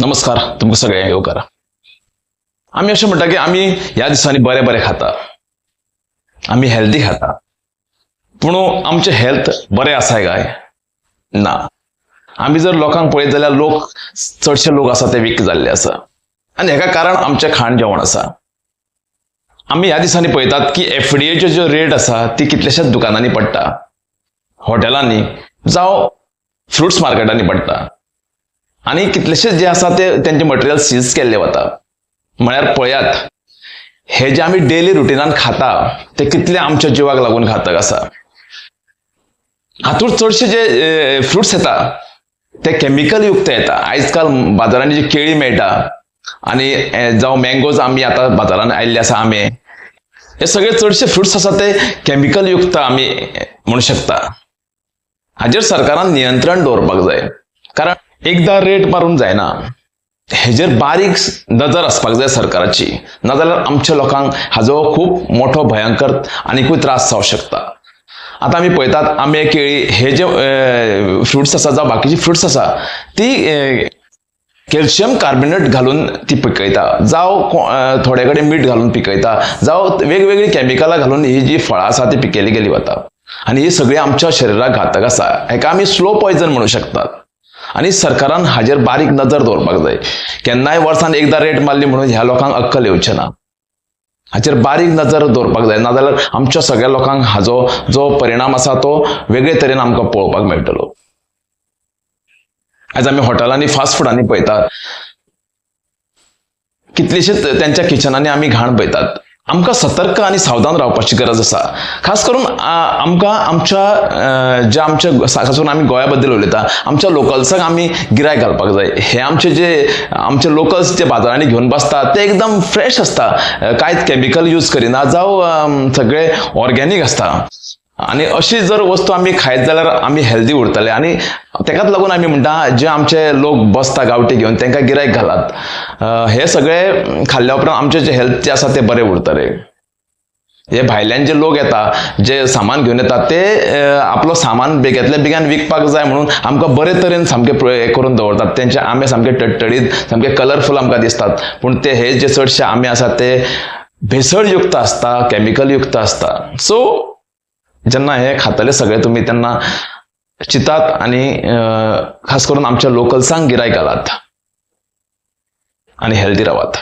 नमस्कार तुमकां सगळ्यांक येवकार आमी अशें म्हणटा की आमी ह्या दिसांनी बरें बरें खाता. आमी हेल्दी खाता. पूण आमचें हेल्थ बरें आसाय काय? ना. आमी जर लोकांक पळयत जाल्यार लोक चडशे लोक आसा ते वीक जाल्ले आसा. आनी हेका कारण आमचें खाण जेवण आसा. आमी ह्या दिसांनी पळयतात की एफडीएच्यो ज्यो रेट आसा ती कितल्याशाच दुकानांनी पडटा? हॉटेलांनी जावं फ्रुट्स मार्केटांनी पडटा. आणि कितलेशेच जे आसा ते त्यांचे मटेरियल सीज केल्ले वता म्हळ्यार पळयात हे जे आमी डेली रुटिनान खाता ते कितले आमच्या जिवाक लागून घातक आसा. हातूंत चडशे जे फ्रुट्स येता ते केमिकल युक्त येता. आयज काल बाजारांनी जी केळी मेळटा आनी जावं मँगोज आमी आतां बाजारान आयिल्ले आसा आंबे हे सगळे चडशे फ्रुट्स आसा ते केमिकल युक्त आमी म्हणू शकता. हाजेर सरकारान नियंत्रण दवरपाक जाय. कारण एकदां रेट मारून जायना हेजेर बारीक नजर आसपाक जाय सरकाराची नाजाल्यार आमच्या लोकांक हाजो खूब मोठो भयंकर आनिकूय त्रास जावं शकता. आतां आमी पळयतात आंबे केळी हे जे फ्रुट्स आसा जावं बाकीची फ्रुट्स आसा ती कॅल्शियम कार्बोनेट घालून ती पिकयता. जावं थोडे कडेन मीठ घालून पिकयता. जावं वेगवेगळी कॅमिकलां घालून ही जी फळां आसा ती पिकयली गेली वता. आनी ही सगळी आमच्या शरिराक घातक आसा. हेका आमी स्लो पॉयझन म्हणू शकतात. आनी सरकारान हाजेर बारीक नजर दवरपाक जाय. केन्नाय वर्सान एकदां रेट मारली म्हणून ह्या लोकांक अक्कल येवचें ना. हाचेर बारीक नजर दवरपाक जाय. नाजाल्यार आमच्या सगळ्या लोकांक हाजो जो परिणाम आसा तो वेगळे तरेन आमकां पळोवपाक मेळटलो. आयज आमी हॉटेलांनी फास्ट फुडांनी पळयतात. कितलेशेच त्यांच्या किचनांनी आमी घाण पळयतात. आमकां सतर्क आनी सावधान रावपाची गरज आसा खास करून आमकां आमच्या ज्या जे आमच्या खास करून आमी गोंया बद्दल उलयता आमच्या लोकल्सांक आमी गिरायक घालपाक जाय. हे आमचे जे आमचे लोकल्स जे बाजारांनी घेवन बसतात ते एकदम फ्रेश आसता कांयच कॅमिकल यूज करिना. जावं सगळें सगळे आसता आणि अशी जर वस्तू आमी खायत जाल्यार आमी हेल्दी उरतले. आणि तेकाच लागून आमी म्हणटा जे आमचे लोक बसता गांवठी घेवन तांकां गिरायक घालात. हे सगळे खाल्ल्या उपरांत आमचे जे हेल्थ जे आसा ते बरे उरतले. हे भायल्यान जे लोक येता जे सामान घेवन येतात ते आपलो सामान बेग्यातल्या बेग्यान विकपाक जाय म्हणून आमकां बरे तरेन सामके हे करून दवरतात. तेंचे आंबे सामके टडटडीत सामके कलरफूल आमकां दिसतात. पूण ते हे जे चडशे आंबे आसात ते भेसळयुक्त आसता केमिकलयुक्त आसता सो ज्यांना हे खाताले सगळे तुम्ही त्यांना चितात आणि खास करून आमच्या लोकलसांग गिरायक आलात. आणि हेल्दी रावात.